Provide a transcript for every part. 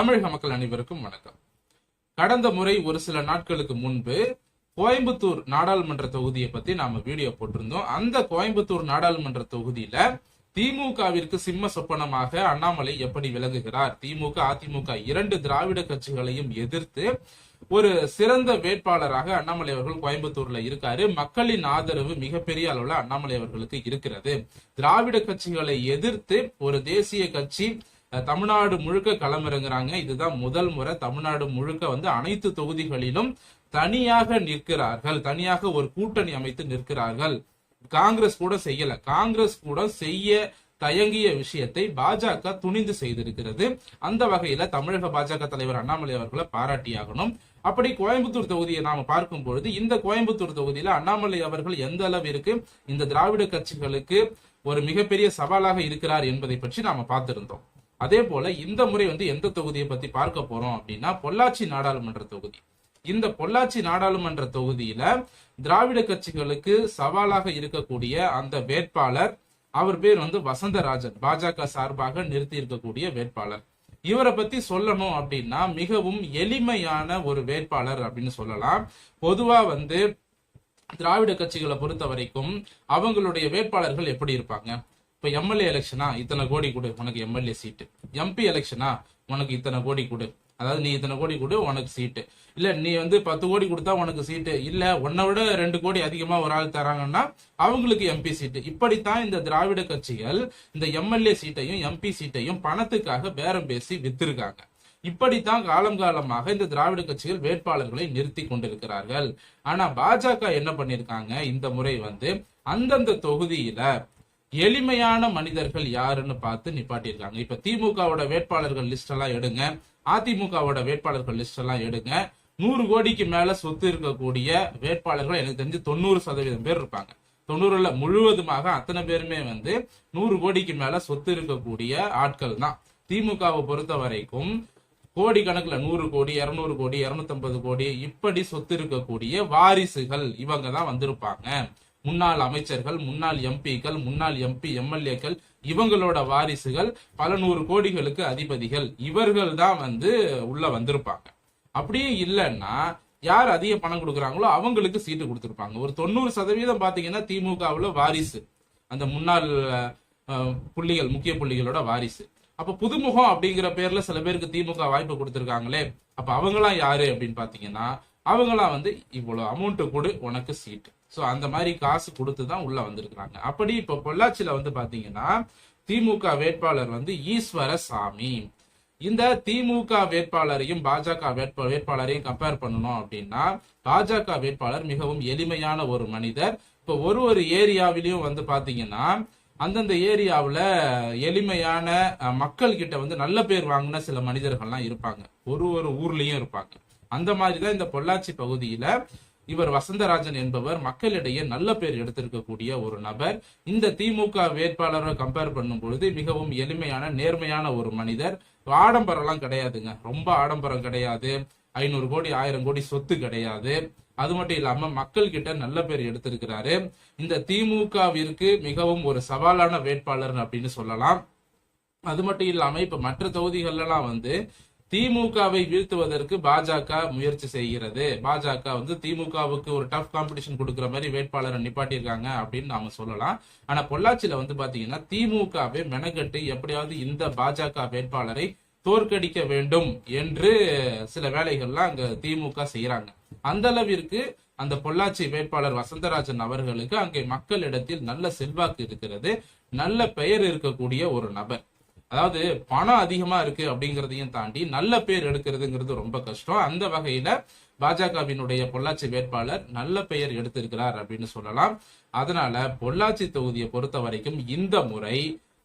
தமிழக மக்கள் அனைவருக்கும் வணக்கம். கடந்த முறை ஒரு சில நாட்களுக்கு முன்பு கோயம்புத்தூர் நாடாளுமன்ற தொகுதியை பத்தி நாம வீடியோ போட்டிருந்தோம். அந்த கோயம்புத்தூர் நாடாளுமன்ற தொகுதியில திமுகவிற்கு சிம்ம சொப்பனமாக அண்ணாமலை எப்படி விளங்குகிறார்? திமுக அதிமுக இரண்டு திராவிட கட்சிகளையும் எதிர்த்து ஒரு சிறந்த வேட்பாளராக அண்ணாமலை அவர்கள் கோயம்புத்தூர்ல இருக்காரு. மக்களின் ஆதரவு மிகப்பெரிய அளவுல அண்ணாமலை அவர்களுக்கு இருக்கிறது. திராவிட கட்சிகளை எதிர்த்து ஒரு தேசிய கட்சி தமிழ்நாடு முழுக்க களமிறங்குறாங்க. இதுதான் முதல் முறை. தமிழ்நாடு முழுக்க வந்து அனைத்து தொகுதிகளிலும் தனியாக நிற்கிறார்கள். தனியாக ஒரு கூட்டணி அமைத்து நிற்கிறார்கள். காங்கிரஸ் கூட செய்யல. காங்கிரஸ் கூட செய்ய தயங்கிய விஷயத்தை பாஜக துணிந்து செய்திருக்கிறது. அந்த வகையில தமிழக பாஜக தலைவர் அண்ணாமலை அவர்களை பாராட்டியாகணும். அப்படி கோயம்புத்தூர் தொகுதியை நாம பார்க்கும் பொழுது இந்த கோயம்புத்தூர் தொகுதியில அண்ணாமலை அவர்கள் எந்த அளவிற்கு இந்த திராவிட கட்சிகளுக்கு ஒரு மிகப்பெரிய சவாலாக இருக்கிறார் என்பதை பற்றி நாம பார்த்திருந்தோம். அதே போல இந்த முறை வந்து எந்த தொகுதியை பத்தி பார்க்க போறோம் அப்படின்னா பொள்ளாச்சி நாடாளுமன்ற தொகுதி. இந்த பொள்ளாச்சி நாடாளுமன்ற தொகுதியில திராவிட கட்சிகளுக்கு சவாலாக இருக்கக்கூடிய அந்த வேட்பாளர் அவர் பேர் வந்து வசந்தராஜன். பாஜக சார்பாக நிறுத்தி இருக்கக்கூடிய வேட்பாளர். இவரை பத்தி சொல்லணும் அப்படின்னா மிகவும் எளிமையான ஒரு வேட்பாளர் அப்படின்னு சொல்லலாம். பொதுவா வந்து திராவிட கட்சிகளை பொறுத்த வரைக்கும் அவங்களுடைய வேட்பாளர்கள் எப்படி இருப்பாங்க? இப்ப எம்எல்ஏ எலெக்ஷனா இத்தனை கோடி கொடு உனக்கு எம்எல்ஏ சீட்டு எம்பி எலெக்ஷனா உனக்கு இத்தனை கோடி கொடு. அதாவது நீ இத்தனை கோடி கொடு உனக்கு சீட்டு இல்ல நீ வந்து பத்து கோடி கொடுத்தா உனக்கு சீட்டு இல்ல உன்னை விட ரெண்டு கோடி அதிகமா ஒரு ஆள் தராங்கன்னா அவங்களுக்கு எம்பி சீட்டு இப்படித்தான் இந்த திராவிட கட்சிகள் இந்த எம்எல்ஏ சீட்டையும் எம்பி சீட்டையும் பணத்துக்காக பேரம் பேசி வித்திருக்காங்க. இப்படித்தான் காலம் காலமாக இந்த திராவிட கட்சிகள் வேட்பாளர்களை நிறுத்தி கொண்டிருக்கிறார்கள். ஆனா பாஜக என்ன பண்ணிருக்காங்க இந்த முறை வந்து அந்தந்த தொகுதியில எளிமையான மனிதர்கள் யாருன்னு பார்த்து நிப்பாட்டியிருக்காங்க. இப்ப திமுகவோட வேட்பாளர்கள் லிஸ்ட் எல்லாம் எடுங்க. அதிமுகவோட வேட்பாளர்கள் லிஸ்ட் எல்லாம் எடுங்க. நூறு கோடிக்கு மேல சொத்து இருக்கக்கூடிய வேட்பாளர்கள் எனக்கு தெரிஞ்சு தொண்ணூறு சதவீதம் பேர் இருப்பாங்க. தொண்ணூறுல முழுவதுமாக அத்தனை பேருமே வந்து நூறு கோடிக்கு மேல சொத்து இருக்கக்கூடிய ஆட்கள் தான். திமுகவை பொறுத்த வரைக்கும் கோடி கணக்குல நூறு கோடி இருநூறு கோடி இருநூத்தம்பது கோடி இப்படி சொத்து இருக்கக்கூடிய வாரிசுகள் இவங்க தான் வந்திருப்பாங்க. முன்னாள் அமைச்சர்கள் முன்னாள் எம்பிக்கள் முன்னாள் எம்பி எம்எல்ஏக்கள் இவங்களோட வாரிசுகள் பல நூறு கோடிகளுக்கு அதிபதிகள். இவர்கள் தான் வந்து உள்ள வந்திருப்பாங்க. அப்படியே இல்லைன்னா யார் அதிக பணம் கொடுக்குறாங்களோ அவங்களுக்கு சீட்டு கொடுத்துருப்பாங்க. ஒரு தொண்ணூறு சதவீதம் பாத்தீங்கன்னா திமுகவுல வாரிசு. அந்த முன்னாள் புள்ளிகள் முக்கிய புள்ளிகளோட வாரிசு. அப்ப புதுமுகம் அப்படிங்கிற பேர்ல சில பேருக்கு திமுக வாய்ப்பு கொடுத்துருக்காங்களே அப்ப அவங்களாம் யாரு அப்படின்னு பாத்தீங்கன்னா அவங்களாம் வந்து இவ்வளவு அமௌண்ட் கொடு உனக்கு சீட்டு. சோ அந்த மாதிரி காசு கொடுத்து தான் உள்ள வந்திருக்கிறாங்க. அப்படி இப்ப பொள்ளாச்சியில வந்து பாத்தீங்கன்னா திமுக வேட்பாளர் வந்து ஈஸ்வர சாமி இந்த திமுக வேட்பாளரையும் பாஜக வேட்பா வேட்பாளரையும் கம்பேர் பண்ணணும் அப்படின்னா பாஜக வேட்பாளர் மிகவும் எளிமையான ஒரு மனிதர். இப்போ ஒரு ஒரு ஏரியாவிலையும் வந்து பாத்தீங்கன்னா அந்தந்த ஏரியாவில் எளிமையான மக்கள் கிட்ட வந்து நல்ல பேர் வாங்கின சில மனிதர்கள்லாம் இருப்பாங்க. ஒரு ஒரு ஊர்லயும் இருப்பாங்க. அந்த மாதிரிதான் இந்த பொள்ளாச்சி பகுதியில இவர் வசந்தராஜன் என்பவர் மக்களிடையே நல்ல பேர் எடுத்திருக்கக்கூடிய ஒரு நபர். இந்த திமுக வேட்பாளரை கம்பேர் பண்ணும் பொழுது மிகவும் எளிமையான நேர்மையான ஒரு மனிதர். ஆடம்பரம்லாம் கிடையாதுங்க. ரொம்ப ஆடம்பரம் கிடையாது. ஐநூறு கோடி ஆயிரம் கோடி சொத்து கிடையாது. அது மட்டும் இல்லாம மக்கள் கிட்ட நல்ல பேர் எடுத்திருக்கிறாரு. இந்த திமுகவிற்கு மிகவும் ஒரு சவாலான வேட்பாளர் அப்படின்னு சொல்லலாம். அது மட்டும் இல்லாம இப்ப மற்ற தொகுதிகள்லாம் வந்து திமுகவை வீழ்த்துவதற்கு பாஜக முயற்சி செய்கிறது. பாஜக வந்து திமுகவுக்கு ஒரு டஃப் காம்படிஷன் கொடுக்குற மாதிரி வேட்பாளரை நிப்பாட்டியிருக்காங்க அப்படின்னு நாம சொல்லலாம். ஆனா பொள்ளாச்சியில வந்து பாத்தீங்கன்னா திமுகவை மெனக்கட்டு எப்படியாவது இந்த பாஜக வேட்பாளரை தோற்கடிக்க வேண்டும் என்று சில வேலைகள்லாம் அங்க திமுக செய்யறாங்க. அந்த அளவிற்கு அந்த பொள்ளாச்சி வேட்பாளர் வசந்தராஜன் அவர்களுக்கு அங்கே மக்களிடத்தில் நல்ல செல்வாக்கு இருக்கிறது. நல்ல பெயர் இருக்கக்கூடிய ஒரு நபர். அதாவது பணம் அதிகமா இருக்கு அப்படிங்கறதையும் தாண்டி நல்ல பேர் எடுக்கிறதுங்கிறது ரொம்ப கஷ்டம். அந்த வகையில பாஜகவினுடைய பொள்ளாச்சி வேட்பாளர் நல்ல பெயர் எடுத்திருக்கிறார் அப்படின்னு சொல்லலாம். அதனால பொள்ளாச்சி தொகுதியை பொறுத்த வரைக்கும் இந்த முறை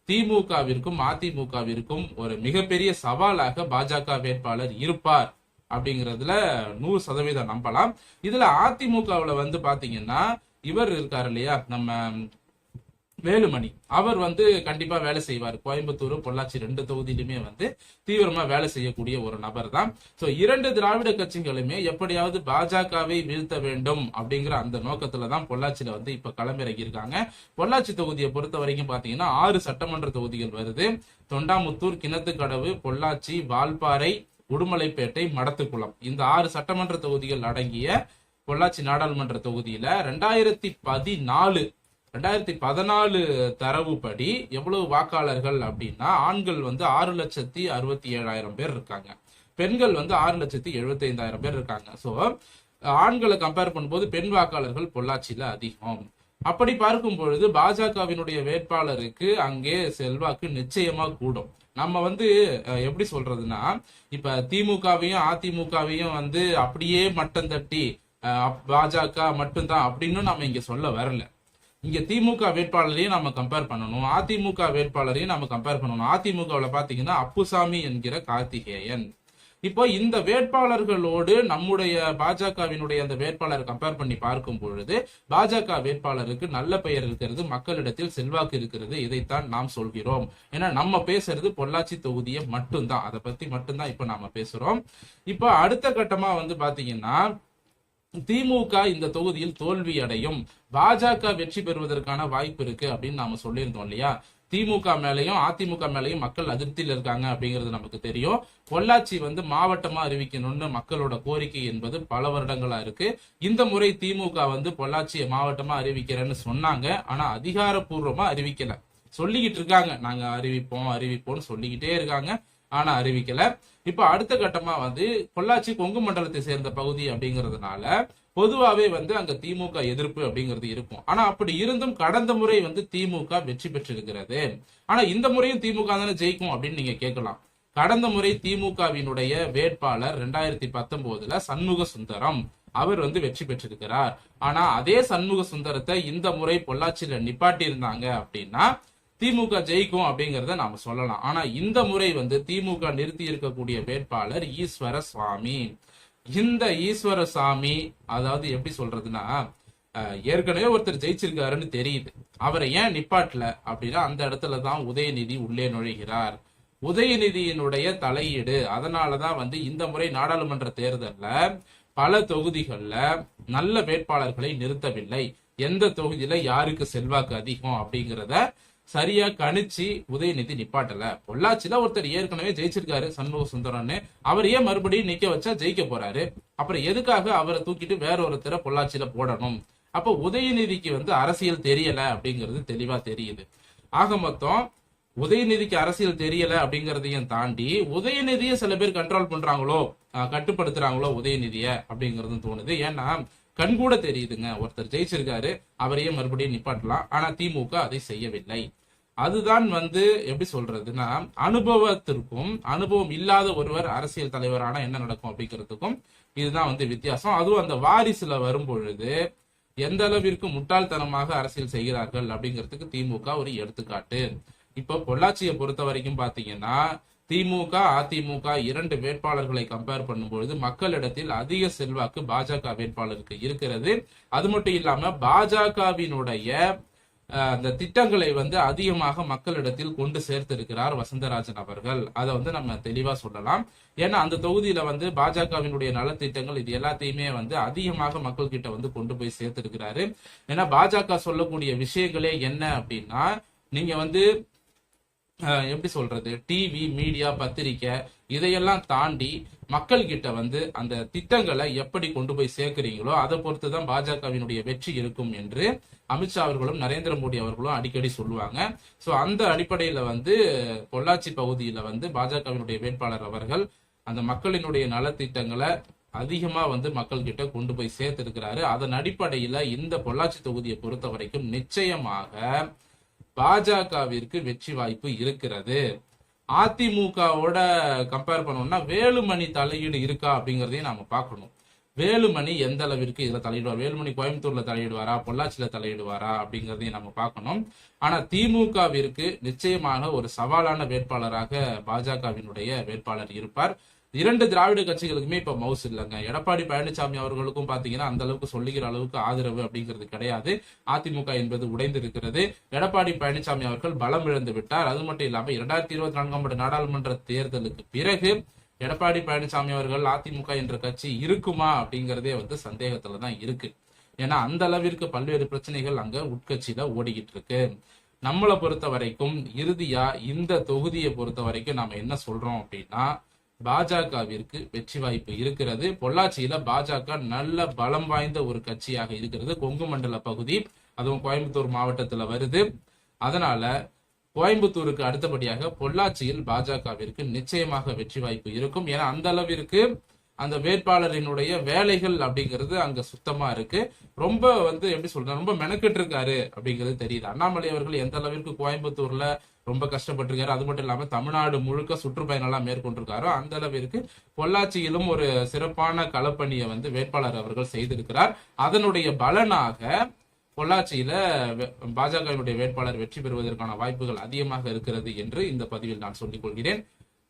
திமுகவிற்கும் அதிமுகவிற்கும் ஒரு மிகப்பெரிய சவாலாக பாஜக வேட்பாளர் இருப்பார் அப்படிங்கறதுல நூறு சதவீதம் நம்பலாம். இதுல அதிமுகவுல வந்து பாத்தீங்கன்னா இவர் இருக்காரு இல்லையா? நம்ம வேலுமணி. அவர் வந்து கண்டிப்பா வேலை செய்வார். கோயம்புத்தூர் பொள்ளாச்சி ரெண்டு தொகுதியிலுமே வந்து தீவிரமா வேலை செய்யக்கூடிய ஒரு நபர் தான் சோ இரண்டு திராவிட கட்சிகளுமே எப்படியாவது பாஜகவை வீழ்த்த வேண்டும் அப்படிங்கிற அந்த நோக்கத்துல தான் பொள்ளாச்சியில வந்து இப்ப களமிறங்கி இருக்காங்க பொள்ளாச்சி தொகுதியை பொறுத்த வரைக்கும் பாத்தீங்கன்னா ஆறு சட்டமன்ற தொகுதிகள் வருது. தொண்டாமுத்தூர் கிணத்துக்கடவு பொள்ளாச்சி வால்பாறை உடுமலைப்பேட்டை மடத்துக்குளம். இந்த ஆறு சட்டமன்ற தொகுதிகள் அடங்கிய பொள்ளாச்சி நாடாளுமன்ற தொகுதியில ரெண்டாயிரத்தி பதினாலு ரெண்டாயிரத்தி பதினாலு தரவுப்படி எவ்வளவு வாக்காளர்கள் அப்படின்னா ஆண்கள் வந்து ஆறு லட்சத்தி அறுபத்தி ஏழாயிரம் பேர் இருக்காங்க. பெண்கள் வந்து ஆறு லட்சத்தி எழுபத்தி ஐந்தாயிரம் பேர் இருக்காங்க. ஸோ ஆண்களை கம்பேர் பண்ணும்போது பெண் வாக்காளர்கள் பொள்ளாச்சியில அதிகம். அப்படி பார்க்கும் பொழுது பாஜகவினுடைய வேட்பாளருக்கு அங்கே செல்வாக்கு நிச்சயமா கூடும். நம்ம வந்து எப்படி சொல்றதுன்னா இப்ப திமுகவையும் அதிமுகவையும் வந்து அப்படியே மட்டம் தட்டி பாஜக மட்டும்தான் அப்படின்னு நம்ம இங்க சொல்ல வரல. இங்க திமுக வேட்பாளரையும் நம்ம கம்பேர் பண்ணணும். அதிமுக வேட்பாளரையும் நம்ம கம்பேர் பண்ணணும். அதிமுகவில் பாத்தீங்கன்னா அப்புசாமி என்கிற கார்த்திகேயன். இப்போ இந்த வேட்பாளர்களோடு நம்முடைய பாஜகவினுடைய அந்த வேட்பாளரை கம்பேர் பண்ணி பார்க்கும் பொழுது பாஜக வேட்பாளருக்கு நல்ல பெயர் இருக்கிறது மக்களிடத்தில் செல்வாக்கு இருக்கிறது இதைத்தான் நாம் சொல்கிறோம். ஏன்னா நம்ம பேசுறது பொள்ளாச்சி தொகுதியை மட்டும்தான். அதை பத்தி மட்டும்தான் இப்ப நாம பேசுறோம். இப்போ அடுத்த கட்டமா வந்து பாத்தீங்கன்னா திமுக இந்த தொகுதியில் தோல்வி அடையும். பாஜக வெற்றி பெறுவதற்கான வாய்ப்பு இருக்கு அப்படின்னு நாம சொல்லியிருந்தோம் இல்லையா? திமுக மேலையும் அதிமுக மேலையும் மக்கள் அதிருப்தியில் இருக்காங்க அப்படிங்கிறது நமக்கு தெரியும். பொள்ளாச்சி வந்து மாவட்டமா அறிவிக்கணும்னு மக்களோட கோரிக்கை என்பது பல வருடங்களா இருக்கு. இந்த முறை திமுக வந்து பொள்ளாச்சியை மாவட்டமா அறிவிக்கிறேன்னு சொன்னாங்க. ஆனா அதிகாரப்பூர்வமா அறிவிக்கல. சொல்லிக்கிட்டு இருக்காங்க. நாங்க அறிவிப்போம் அறிவிப்போம்னு சொல்லிக்கிட்டே இருக்காங்க. ஆனா அறிவிக்கல. இப்ப அடுத்த கட்டமா வந்து பொள்ளாச்சி கொங்கு மண்டலத்தை சேர்ந்த பகுதி அப்படிங்கிறதுனால பொதுவாவே வந்து அங்க திமுக எதிர்ப்பு அப்படிங்கிறது இருக்கும். ஆனா அப்படி இருந்தும் கடந்த முறை வந்து திமுக வெற்றி பெற்றிருக்கிறது. ஆனா இந்த முறையும் திமுக தானே ஜெயிக்கும் அப்படின்னு நீங்க கேட்கலாம். கடந்த முறை திமுகவினுடைய வேட்பாளர் ரெண்டாயிரத்தி பத்தொன்பதுல சண்முக சுந்தரம் அவர் வந்து வெற்றி பெற்றிருக்கிறார். ஆனா அதே சண்முக சுந்தரத்தை இந்த முறை பொள்ளாச்சியில நிப்பாட்டி இருந்தாங்க அப்படின்னா திமுக ஜெயிக்கும் அப்படிங்கிறத நாம சொல்லலாம். ஆனா இந்த முறை வந்து திமுக நிறுத்தி இருக்கக்கூடிய வேட்பாளர் ஈஸ்வர சுவாமி இந்த ஈஸ்வர சாமி அதாவது எப்படி சொல்றதுன்னா அஹ், ஏற்கனவே ஒருத்தர் ஜெயிச்சிருக்காருன்னு தெரியுது. அவரை ஏன் நிப்பாட்டல அப்படின்னா அந்த இடத்துல தான் உதயநிதி உள்ளே நுழைகிறார். உதயநிதியினுடைய தலையீடு அதனாலதான் வந்து இந்த முறை நாடாளுமன்ற தேர்தல்ல பல தொகுதிகள்ல நல்ல வேட்பாளர்களை நிறுத்தவில்லை. எந்த தொகுதியில யாருக்கு செல்வாக்கு அதிகம் அப்படிங்கிறத சரியா கணிச்சு உதயநிதி நிப்பாட்டல. பொள்ளாச்சியில ஒருத்தர் ஏற்கனவே ஜெயிச்சிருக்காரு சண்முக சுந்தரம்னு. அவர் ஏன் மறுபடியும் நிக்க வச்சா ஜெயிக்க போறாரு? அப்புறம் எதுக்காக அவரை தூக்கிட்டு வேற ஒருத்தரை பொள்ளாச்சியில போடணும்? அப்ப உதயநிதிக்கு வந்து அரசியல் தெரியல அப்படிங்கிறது தெளிவா தெரியுது. ஆக மொத்தம் உதயநிதிக்கு அரசியல் தெரியல அப்படிங்கறதையும் தாண்டி உதயநிதியை சில பேர் கண்ட்ரோல் பண்றாங்களோ அஹ், கட்டுப்படுத்துறாங்களோ உதயநிதிய அப்படிங்கறதும் தோணுது. ஏன்னா கண் கூட தெரியுதுங்க. ஒருத்தர் ஜெயிச்சிருக்காரு அவரையே மறுபடியும் நிப்பாட்டலாம். ஆனா திமுக அதை செய்யவில்லை. அதுதான் வந்து எப்படி சொல்றதுன்னா அனுபவத்திற்கும் அனுபவம் இல்லாத ஒருவர் அரசியல் தலைவரான என்ன நடக்கும் அப்படிங்கிறதுக்கும் இதுதான் வந்து வித்தியாசம். அதுவும் அந்த வாரிசுல வரும் பொழுது எந்த அளவிற்கு முட்டாள்தனமாக அரசியல் செய்கிறார்கள் அப்படிங்கிறதுக்கு திமுக ஒரு எடுத்துக்காட்டு. இப்ப பொள்ளாச்சியை பொறுத்த வரைக்கும் பாத்தீங்கன்னா திமுக அதிமுக இரண்டு வேட்பாளர்களை கம்பேர் பண்ணும்பொழுது மக்களிடத்தில் அதிக செல்வாக்கு பாஜக வேட்பாளருக்கு இருக்கிறது. அது மட்டும் இல்லாம பாஜகவினுடைய அஹ், அந்த திட்டங்களை வந்து அதிகமாக மக்களிடத்தில் கொண்டு சேர்த்திருக்கிறார் வசந்தராஜன் அவர்கள். அதை வந்து நம்ம தெளிவா சொல்லலாம். ஏன்னா அந்த தொகுதியில வந்து பாஜகவினுடைய நலத்திட்டங்கள் இது எல்லாத்தையுமே வந்து அதிகமாக மக்கள் கிட்ட வந்து கொண்டு போய் சேர்த்திருக்கிறாரு. ஏன்னா பாஜக சொல்லக்கூடிய விஷயங்களே என்ன அப்படின்னா நீங்க வந்து எப்படி சொல்றது? டிவி மீடியா பத்திரிக்கை இதையெல்லாம் தாண்டி மக்கள் கிட்ட வந்து அந்த திட்டங்களை எப்படி கொண்டு போய் சேர்க்கிறீங்களோ அதை பொறுத்து தான் பாஜகவினுடைய வெற்றி இருக்கும் என்று அமித்ஷா அவர்களும் நரேந்திர மோடி அவர்களும் அடிக்கடி சொல்லுவாங்க. ஸோ அந்த அடிப்படையில வந்து பொள்ளாச்சி பகுதியில வந்து பாஜகவினுடைய வேட்பாளர் அவர்கள் அந்த மக்களினுடைய நலத்திட்டங்களை அதிகமா வந்து மக்கள் கிட்ட கொண்டு போய் சேர்த்திருக்கிறாரு. அதன் அடிப்படையில இந்த பொள்ளாச்சி தொகுதியை பொறுத்த வரைக்கும் நிச்சயமாக பாஜகவிற்கு வெற்றி வாய்ப்பு இருக்கிறது. அதிமுகவோட கம்பேர் பண்ணோம்னா வேலுமணி தலையீடு இருக்கா அப்படிங்கிறதையும் நாம பார்க்கணும். வேலுமணி எந்த அளவிற்கு இதுல தலையிடுவார்? வேலுமணி கோயம்புத்தூர்ல தலையிடுவாரா? பொள்ளாச்சியில தலையிடுவாரா அப்படிங்கிறதையும் நம்ம பார்க்கணும். ஆனா திமுகவிற்கு நிச்சயமாக ஒரு சவாலான வேட்பாளராக பாஜகவினுடைய வேட்பாளர் இருப்பார். இரண்டு திராவிட கட்சிகளுக்குமே இப்ப மவுஸ் இல்லைங்க. எடப்பாடி பழனிசாமி அவர்களுக்கும் பாத்தீங்கன்னா அந்த அளவுக்கு சொல்லுகிற அளவுக்கு ஆதரவு அப்படிங்கிறது கிடையாது. அதிமுக என்பது உடைந்து இருக்கிறது எடப்பாடி பழனிசாமி அவர்கள் பலம் இழந்து விட்டார். அது மட்டும் இல்லாம இரண்டாயிரத்தி இருபத்தி நான்காம் ஆண்டு நாடாளுமன்ற தேர்தலுக்கு பிறகு எடப்பாடி பழனிசாமி அவர்கள் அதிமுக என்ற கட்சி இருக்குமா அப்படிங்கிறதே வந்து சந்தேகத்துல தான் இருக்கு. ஏன்னா அந்த அளவிற்கு பல்வேறு பிரச்சனைகள் அங்க உட்கட்சியில ஓடிக்கிட்டு இருக்கு. நம்மளை பொறுத்த வரைக்கும் இறுதியா இந்த தொகுதியை பொறுத்த வரைக்கும் நாம என்ன சொல்றோம் அப்படின்னா பாஜகவிற்கு வெற்றி வாய்ப்பு இருக்கிறது. பொள்ளாச்சியில பாஜக நல்ல பலம் வாய்ந்த ஒரு கட்சியாக இருக்கிறது. கொங்கு மண்டல பகுதி அதுவும் கோயம்புத்தூர் மாவட்டத்துல வருது. அதனால கோயம்புத்தூருக்கு அடுத்தபடியாக பொள்ளாச்சியில் பாஜகவிற்கு நிச்சயமாக வெற்றி வாய்ப்பு இருக்கும். ஏன்னா அந்த அளவிற்கு அந்த வேட்பாளரினுடைய வேலைகள் அப்படிங்கிறது அங்க சுத்தமா இருக்கு. ரொம்ப வந்து எப்படி சொல்றது ரொம்ப மெனக்கெட்டு இருக்காரு அப்படிங்கிறது தெரியுது. அண்ணாமலை அவர்கள் எந்த அளவிற்கு கோயம்புத்தூர்ல ரொம்ப கஷ்டப்பட்டிருக்காரு அது மட்டும் இல்லாம தமிழ்நாடு முழுக்க சுற்றுப்பயணம் மேற்கொண்டிருக்காரோ அந்த அளவிற்கு பொள்ளாச்சியிலும் ஒரு சிறப்பான களப்பணியை வந்து வேட்பாளர் அவர்கள் செய்திருக்கிறார். அதனுடைய பலனாக பொள்ளாச்சியில பாஜகவினுடைய வேட்பாளர் வெற்றி பெறுவதற்கான வாய்ப்புகள் அதிகமாக இருக்கிறது என்று இந்த பதிவில் நான் சொல்லிக் கொள்கிறேன்.